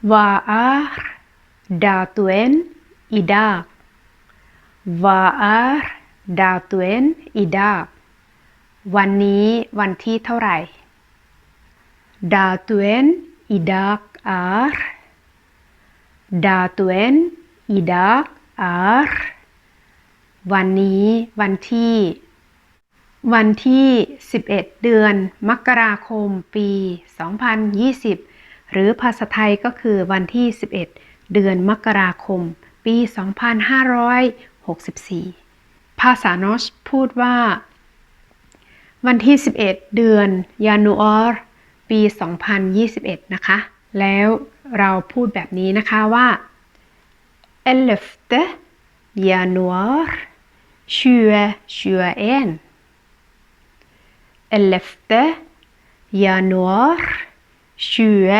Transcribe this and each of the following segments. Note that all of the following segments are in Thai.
Vad är datumen idag? Vad är datumen idag? วันนี้วันที่เท่าไหร่ Datumen idag är Datumen idag är วันนี้วันที่ วันที่ 11 เดือน มกราคม ปี 2020 หรือภาษาไทยก็คือวันที่ 11 เดือนมกราคม ปี 2564 ภาษานอชพูดว่า วันที่ 11 เดือนยานูออร์ปี 2021 นะคะ แล้วเราพูดแบบนี้นะคะว่า 11 januar 2021 11 januar เฉือ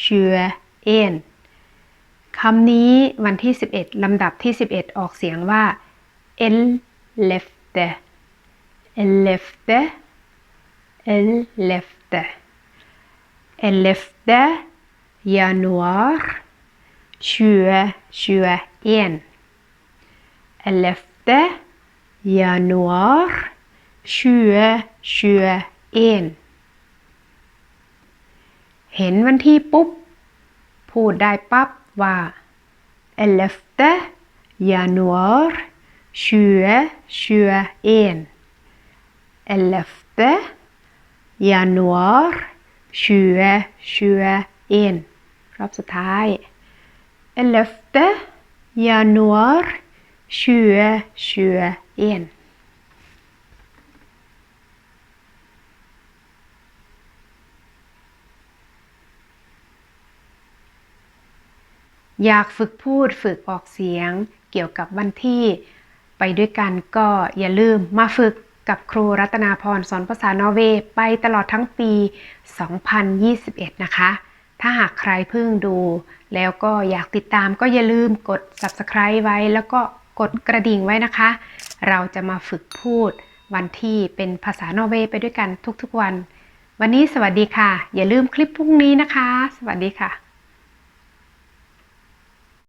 เฉือเอ็นคำนี้วันที่ 11 ลำดับที่ 11 ออกเสียงว่า el left el left el left el left januar เฉือเฉือเอ็น el left januar เฉือเฉือเอ็น เห็นวันที่ปุ๊บ พูดได้ปั๊บว่า 11 januar 2021 11 januar 2021รอบสุดท้าย 11 januar 2021 อยากฝึกพูดฝึกออกเสียง เกี่ยวกับวันที่ไปด้วยกันก็อย่าลืมมาฝึกกับครูรัตนาพรสอนภาษานอร์เวย์ไปตลอดทั้งปี 2021 นะคะ ถ้าหากใครเพิ่งดู แล้วก็อยากติดตามก็อย่าลืมกด subscribe ไว้ แล้วก็กดกระดิ่งไว้นะคะ เราจะมาฝึกพูดวันที่เป็นภาษานอร์เวย์ไปด้วยกันทุกๆวัน วันนี้สวัสดีค่ะ อย่าลืมคลิปพรุ่งนี้นะคะ สวัสดีค่ะ